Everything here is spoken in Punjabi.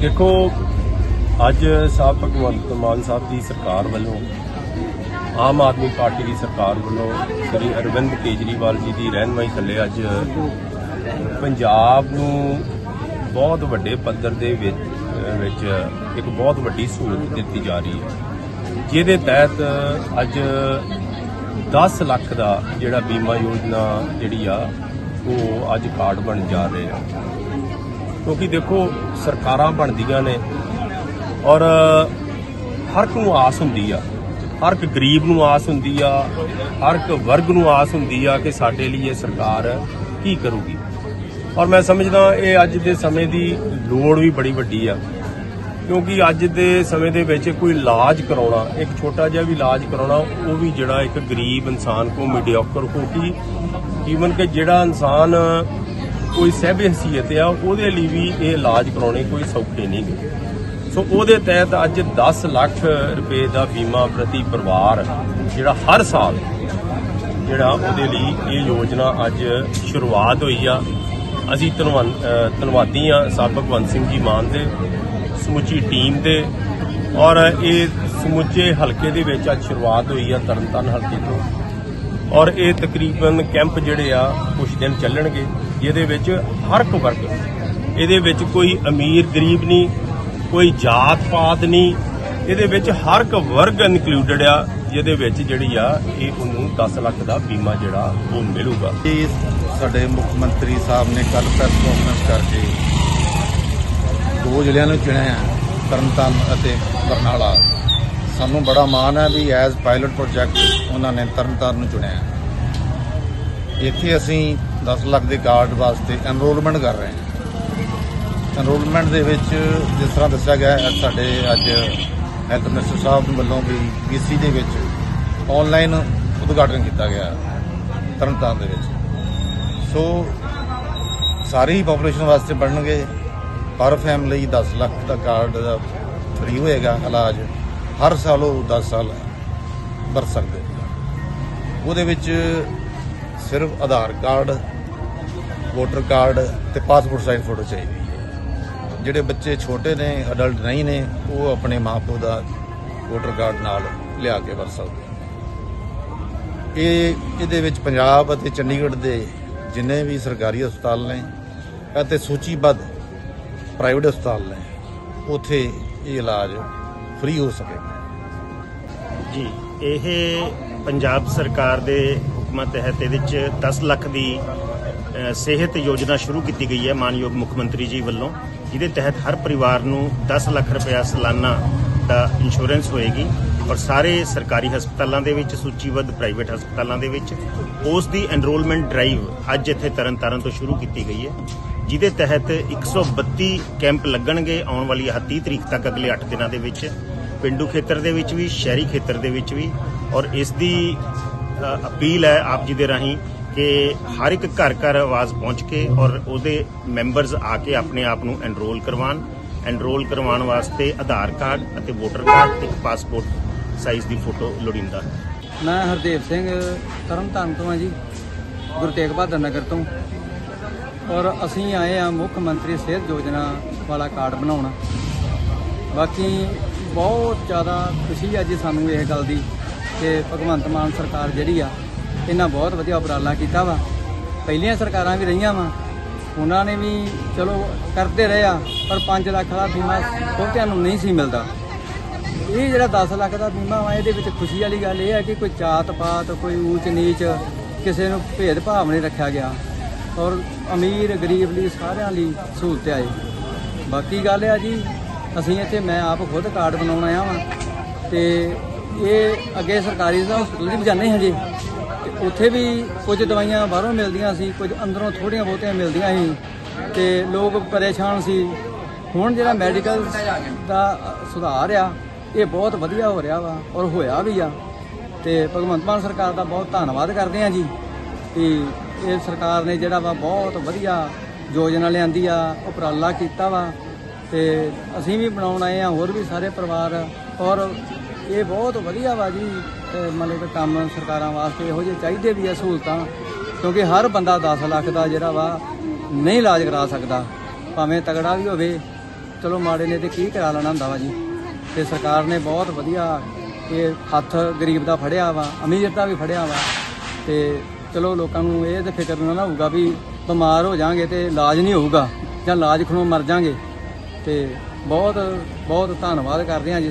ਦੇਖੋ, ਅੱਜ ਸਾਹਿਬ ਭਗਵੰਤ ਮਾਨ ਸਾਹਿਬ ਦੀ ਸਰਕਾਰ ਵੱਲੋਂ, ਆਮ ਆਦਮੀ ਪਾਰਟੀ ਦੀ ਸਰਕਾਰ ਵੱਲੋਂ ਸ੍ਰੀ ਅਰਵਿੰਦ ਕੇਜਰੀਵਾਲ ਜੀ ਦੀ ਰਹਿਨਮਾਈ ਥੱਲੇ ਅੱਜ ਪੰਜਾਬ ਨੂੰ ਬਹੁਤ ਵੱਡੇ ਪੱਧਰ ਦੇ ਵਿੱਚ ਵਿੱਚ ਇੱਕ ਬਹੁਤ ਵੱਡੀ ਸਹੂਲਤ ਦਿੱਤੀ ਜਾ ਰਹੀ ਹੈ। ਜਿਹਦੇ ਤਹਿਤ ਅੱਜ 10 ਲੱਖ ਦਾ ਜਿਹੜਾ ਬੀਮਾ ਯੋਜਨਾ ਜਿਹੜੀ ਆ, ਉਹ ਅੱਜ ਕਾਰਡ ਬਣ ਜਾ ਰਹੇ ਆ। ਕਿਉਂਕਿ ਦੇਖੋ, ਸਰਕਾਰਾਂ ਬਣਦੀਆਂ ਨੇ ਔਰ ਹਰ ਇੱਕ ਨੂੰ ਆਸ ਹੁੰਦੀ ਆ। ਹਰ ਇੱਕ ਗਰੀਬ ਨੂੰ ਆਸ ਹੁੰਦੀ ਆ, ਹਰ ਇੱਕ ਵਰਗ ਨੂੰ ਆਸ ਹੁੰਦੀ ਆ ਕਿ ਸਾਡੇ ਲਈ ਇਹ ਸਰਕਾਰ ਕੀ ਕਰੂਗੀ। ਔਰ ਮੈਂ ਸਮਝਦਾ ਇਹ ਅੱਜ ਦੇ ਸਮੇਂ ਦੀ ਲੋੜ ਵੀ ਬੜੀ ਵੱਡੀ ਆ। ਕਿਉਂਕਿ ਅੱਜ ਦੇ ਸਮੇਂ ਦੇ ਵਿੱਚ ਕੋਈ ਇਲਾਜ ਕਰਾਉਣਾ, ਇੱਕ ਛੋਟਾ ਜਿਹਾ ਵੀ ਇਲਾਜ ਕਰਾਉਣਾ, ਉਹ ਵੀ ਜਿਹੜਾ ਇੱਕ ਗਰੀਬ ਇਨਸਾਨ ਕੋ ਮੀਡੀਓਕਰ ਹੋ ਕਿ ਈਵਨ ਕਿ ਜਿਹੜਾ ਇਨਸਾਨ ਕੋਈ ਸਹਿਬ ਹਸੀਅਤ ਆ, ਉਹਦੇ ਲਈ ਵੀ ਇਹ ਇਲਾਜ ਕਰਾਉਣੇ ਕੋਈ ਸੌਖੇ ਨਹੀਂ ਗਏ ਸੋ ਉਹਦੇ ਤਹਿਤ ਅੱਜ 10 ਲੱਖ ਰੁਪਏ ਦਾ ਬੀਮਾ ਪ੍ਰਤੀ ਪਰਿਵਾਰ, ਜਿਹੜਾ ਹਰ ਸਾਲ, ਜਿਹੜਾ ਉਹਦੇ ਲਈ ਇਹ ਯੋਜਨਾ ਅੱਜ ਸ਼ੁਰੂਆਤ ਹੋਈ ਆ। ਅਸੀਂ ਧੰਨਵਾਦ ਧੰਨਵਾਦੀ ਆ ਸਾਹਿਬ ਭਗਵੰਤ ਸਿੰਘ ਜੀ ਮਾਨ ਦੇ, ਸਮੁੱਚੀ ਟੀਮ ਦੇ ਔਰ ਇਹ ਸਮੁੱਚੇ ਹਲਕੇ ਦੇ ਵਿੱਚ ਅੱਜ ਸ਼ੁਰੂਆਤ ਹੋਈ ਆ ਤਰਨਤਾਰਨ ਹਲਕੇ ਤੋਂ। ਔਰ ਇਹ ਤਕਰੀਬਨ ਕੈਂਪ ਜਿਹੜੇ ਆ ਕੁਝ ਦਿਨ ਚੱਲਣਗੇ। ਜਿਹਦੇ ਵਿੱਚ ਹਰ ਇੱਕ ਵਰਗ ਇਹਦੇ ਵਿੱਚ ਕੋਈ ਅਮੀਰ ਗਰੀਬ ਨਹੀਂ, ਕੋਈ ਜਾਤ ਪਾਤ ਨਹੀਂ, ਇਹਦੇ ਵਿੱਚ ਹਰ ਇੱਕ ਵਰਗ ਇਨਕਲੂਡਡ ਆ, ਜਿਹਦੇ ਵਿੱਚ ਜਿਹੜੀ ਆ, ਇਹ ਉਹਨੂੰ 10 ਲੱਖ ਦਾ ਬੀਮਾ ਜਿਹੜਾ ਉਹ ਮਿਲੂਗਾ। ਇਹ ਸਾਡੇ ਮੁੱਖ ਮੰਤਰੀ ਸਾਹਿਬ ਨੇ ਕੱਲ ਪ੍ਰੈਸ ਕਾਨਫਰੰਸ ਕਰਕੇ ਦੋ ਜ਼ਿਲ੍ਹਿਆਂ ਨੂੰ ਚੁਣਿਆ ਹੈ, ਤਰਨਤਾਰਨ ਅਤੇ ਬਰਨਾਲਾ। ਸਾਨੂੰ ਬੜਾ ਮਾਣ ਹੈ ਵੀ ਐਜ਼ ਪਾਇਲਟ ਪ੍ਰੋਜੈਕਟ ਉਹਨਾਂ ਨੇ ਤਰਨਤਾਰਨ ਨੂੰ ਚੁਣਿਆ ਇੱਥੇ ਅਸੀਂ 10 ਲੱਖ ਦੇ ਕਾਰਡ ਵਾਸਤੇ ਐਨਰੋਲਮੈਂਟ ਕਰ ਰਹੇ ਹਾਂ। ਐਨਰੋਲਮੈਂਟ ਦੇ ਵਿੱਚ ਜਿਸ ਤਰ੍ਹਾਂ ਦੱਸਿਆ ਗਿਆ ਹੈ ਸਾਡੇ ਅੱਜ ਹੈਲਥ ਮਿਨਿਸਟਰ ਸਾਹਿਬ ਵੱਲੋਂ ਵੀ ਬੀਸੀ ਦੇ ਵਿੱਚ ਆਨਲਾਈਨ ਉਦਘਾਟਨ ਕੀਤਾ ਗਿਆ ਤਰਨਤਾਰਨ ਦੇ ਵਿੱਚ। ਸੋ ਸਾਰੀ ਪੋਪੂਲੇਸ਼ਨ ਵਾਸਤੇ ਬਣਨਗੇ। ਪਰ ਫੈਮਿਲੀ 10 ਲੱਖ ਦਾ ਕਾਰਡ ਦਾ ਫ੍ਰੀ ਹੋਏਗਾ, ਇਲਾਜ ਹਰ ਸਾਲ ਉਹ 10 ਸਾਲ ਵਰਤ ਸਕਦੇ ਉਹਦੇ ਵਿੱਚ ਸਿਰਫ ਆਧਾਰ ਕਾਰਡ ਵੋਟਰ ਕਾਰਡ ਤੇ ਪਾਸਪੋਰਟ ਸਾਈਜ਼ ਫੋਟੋ ਚਾਹੀਦੀ ਹੈ। ਜਿਹੜੇ ਬੱਚੇ ਛੋਟੇ ਨੇ ਅਡਲਟ ਨਹੀਂ ਨੇ, ਉਹ ਆਪਣੇ ਮਾਪੇ ਦਾ ਵੋਟਰ ਕਾਰਡ ਨਾਲ ਲਿਆ ਕੇ ਵਰਤ ਸਕਦੇ ਇਹ ਇਹਦੇ ਵਿੱਚ ਪੰਜਾਬ ਅਤੇ ਚੰਡੀਗੜ੍ਹ ਦੇ ਜਿੰਨੇ ਵੀ ਸਰਕਾਰੀ ਹਸਪਤਾਲ ਨੇ ਅਤੇ ਸੂਚੀਬੱਧ ਪ੍ਰਾਈਵੇਟ ਹਸਪਤਾਲ ਨੇ, ਉਥੇ ਇਹ ਇਲਾਜ ਫ੍ਰੀ ਹੋ ਸਕੇਗਾ ਜੀ, ਇਹ ਪੰਜਾਬ ਸਰਕਾਰ ਦੇ ਹੁਕਮਾਂ ਤਹਿਤ ਇਹਦੇ ਵਿੱਚ 10 ਲੱਖ ਦੀ ਸਿਹਤ ਯੋਜਨਾ ਸ਼ੁਰੂ ਕੀਤੀ ਗਈ ਹੈ ਮਾਨਯੋਗ ਮੁੱਖ ਮੰਤਰੀ ਜੀ ਵੱਲੋਂ, ਜਿਹਦੇ ਤਹਿਤ ਹਰ ਪਰਿਵਾਰ ਨੂੰ 10 ਲੱਖ ਰੁਪਇਆ ਸਾਲਾਨਾ ਦਾ ਇੰਸ਼ੋਰੈਂਸ ਹੋਏਗੀ ਔਰ ਸਾਰੇ ਸਰਕਾਰੀ ਹਸਪਤਾਲਾਂ ਦੇ ਵਿੱਚ, ਸੂਚੀਬੱਧ ਪ੍ਰਾਈਵੇਟ ਹਸਪਤਾਲਾਂ ਦੇ ਵਿੱਚ ਉਸ ਦੀ ਐਨਰੋਲਮੈਂਟ ਡਰਾਈਵ ਅੱਜ ਇੱਥੇ ਤਰਨਤਾਰਨ ਤੋਂ ਸ਼ੁਰੂ ਕੀਤੀ ਗਈ ਹੈ, ਜਿਹਦੇ ਤਹਿਤ 132 ਕੈਂਪ ਲੱਗਣਗੇ ਆਉਣ ਵਾਲੀ 30 ਤਰੀਕ ਤੱਕ ਅਗਲੇ 8 ਦਿਨਾਂ ਦੇ ਵਿੱਚ, ਪਿੰਡੂ ਖੇਤਰ ਦੇ ਵਿੱਚ ਵੀ, ਸ਼ਹਿਰੀ ਖੇਤਰ ਦੇ ਵਿੱਚ ਵੀ ਔਰ ਇਸ ਦੀ ਅਪੀਲ ਹੈ ਆਪ ਜੀ ਦੇ ਰਾਹੀਂ ਕਿ ਹਰ ਇੱਕ ਘਰ ਘਰ ਆਵਾਜ਼ ਪਹੁੰਚ ਕੇ ਔਰ ਉਹਦੇ ਮੈਂਬਰਸ ਆ ਕੇ ਆਪਣੇ ਆਪ ਨੂੰ ਐਨਰੋਲ ਕਰਵਾਉਣ ਐਨਰੋਲ ਕਰਵਾਉਣ ਵਾਸਤੇ ਆਧਾਰ ਕਾਰਡ ਅਤੇ ਵੋਟਰ ਕਾਰਡ ਤੇ ਇੱਕ ਪਾਸਪੋਰਟ ਸਾਈਜ਼ ਦੀ ਫੋਟੋ ਲੋੜੀਂਦਾ। ਮੈਂ ਹਰਦੇਵ ਸਿੰਘ, ਤਰਨਤਾਰਨ ਤੋਂ ਹਾਂ ਜੀ, ਗੁਰੂ ਤੇਗ ਬਹਾਦਰ ਨਗਰ ਤੋਂ। ਔਰ ਅਸੀਂ ਆਏ ਆ ਮੁੱਖ ਮੰਤਰੀ ਸਿਹਤ ਯੋਜਨਾ ਵਾਲਾ ਕਾਰਡ ਬਣਾਉਣਾ। ਬਾਕੀ ਬਹੁਤ ਜ਼ਿਆਦਾ ਖੁਸ਼ੀ ਆ ਜੀ ਸਾਨੂੰ ਇਹ ਗੱਲ ਦੀ ਕਿ ਭਗਵੰਤ ਮਾਨ ਸਰਕਾਰ ਜਿਹੜੀ ਆ ਇਹਨਾਂ ਬਹੁਤ ਵਧੀਆ ਉਪਰਾਲਾ ਕੀਤਾ ਵਾ। ਪਹਿਲੀਆਂ ਸਰਕਾਰਾਂ ਵੀ ਰਹੀਆਂ ਵਾ। ਉਹਨਾਂ ਨੇ ਵੀ ਚਲੋ ਕਰਦੇ ਰਹੇ ਆ, ਪਰ 5 ਲੱਖ ਦਾ ਬੀਮਾ ਬਹੁਤਿਆਂ ਨੂੰ ਨਹੀਂ ਸੀ ਮਿਲਦਾ। ਇਹ ਜਿਹੜਾ 10 ਲੱਖ ਦਾ ਬੀਮਾ ਵਾ, ਇਹਦੇ ਵਿੱਚ ਖੁਸ਼ੀ ਵਾਲੀ ਗੱਲ ਇਹ ਹੈ ਕਿ ਕੋਈ ਜਾਤ ਪਾਤ ਕੋਈ ਊਚ ਨੀਚ ਕਿਸੇ ਨੂੰ ਭੇਦ ਭਾਵ ਨਹੀਂ ਰੱਖਿਆ ਗਿਆ। ਔਰ ਅਮੀਰ, ਗਰੀਬ ਲਈ ਸਾਰਿਆਂ ਲਈ ਸਹੂਲਤ ਆਏ ਬਾਕੀ ਗੱਲ ਆ ਜੀ, ਅਸੀਂ ਇੱਥੇ ਮੈਂ ਆਪ ਖੁਦ ਕਾਰਡ ਬਣਾਉਣ ਆਇਆ ਵਾਂ। ਤੇ ਇਹ ਅੱਗੇ ਸਰਕਾਰੀ ਹਸਪਤਾਲ ਵੀ ਜਾਂਦੇ ਹਾਂ ਉੱਥੇ ਵੀ ਕੁਝ ਦਵਾਈਆਂ ਬਾਹਰੋਂ ਮਿਲਦੀਆਂ ਸੀ, ਕੁਝ ਅੰਦਰੋਂ ਥੋੜੀਆਂ ਬਹੁਤੀਆਂ ਮਿਲਦੀਆਂ ਸੀ ਤੇ ਲੋਕ ਪਰੇਸ਼ਾਨ ਸੀ। ਹੁਣ ਜਿਹੜਾ ਮੈਡੀਕਲ ਦਾ ਸੁਧਾਰ ਆ, ਇਹ ਬਹੁਤ ਵਧੀਆ ਹੋ ਰਿਹਾ ਵਾ ਔਰ ਹੋਇਆ ਵੀ ਆ ਤੇ ਭਗਵੰਤ ਮਾਨ ਸਰਕਾਰ ਦਾ ਬਹੁਤ ਧੰਨਵਾਦ ਕਰਦੇ ਆ ਜੀ ਕਿ ਇਹ ਸਰਕਾਰ ਨੇ ਜਿਹੜਾ ਵਾ ਬਹੁਤ ਵਧੀਆ ਯੋਜਨਾ ਲਿਆਂਦੀ ਆ, ਉਪਰਾਲਾ ਕੀਤਾ ਵਾ ਤੇ ਅਸੀਂ ਵੀ ਬਣਾਉਣ ਆਏ ਆ ਹੋਰ ਵੀ ਸਾਰੇ ਪਰਿਵਾਰ ਔਰ ਇਹ ਬਹੁਤ ਵਧੀਆ ਵਾ ਜੀ, ਤੇ ਮਤਲਬ ਕਿ ਕੰਮ ਸਰਕਾਰਾਂ ਵਾਸਤੇ ਇਹੋ ਜਿਹੇ ਚਾਹੀਦੇ ਵੀ ਆ ਸਹੂਲਤਾਂ, ਕਿਉਂਕਿ ਹਰ ਬੰਦਾ 10 ਲੱਖ ਦਾ ਜਿਹੜਾ ਵਾ ਨਹੀਂ ਇਲਾਜ ਕਰਾ ਸਕਦਾ, ਭਾਵੇਂ ਤਗੜਾ ਵੀ ਹੋਵੇ। ਚਲੋ ਮਾੜੇ ਨੇ ਤੇ ਕੀ ਕਰਾ ਲੈਣਾ ਹੁੰਦਾ ਵਾ ਜੀ। ਤੇ ਸਰਕਾਰ ਨੇ ਬਹੁਤ ਵਧੀਆ ਇਹ ਹੱਥ ਗਰੀਬ ਦਾ ਫੜਿਆ ਵਾ, ਅਮੀਰ ਦਾ ਵੀ ਫੜਿਆ ਵਾ। ਤੇ ਚਲੋ ਲੋਕਾਂ ਨੂੰ ਇਹ ਤੇ ਫਿਕਰ ਨਾ ਹੋਊਗਾ ਵੀ ਬਿਮਾਰ ਹੋ ਜਾਾਂਗੇ ਤੇ ਇਲਾਜ ਨਹੀਂ ਹੋਊਗਾ, ਜਾਂ ਇਲਾਜ ਖਣੋਂ ਮਰ ਜਾਾਂਗੇ। ਤੇ ਬਹੁਤ ਬਹੁਤ ਧੰਨਵਾਦ ਕਰਦੇ ਹਾਂ ਜੀ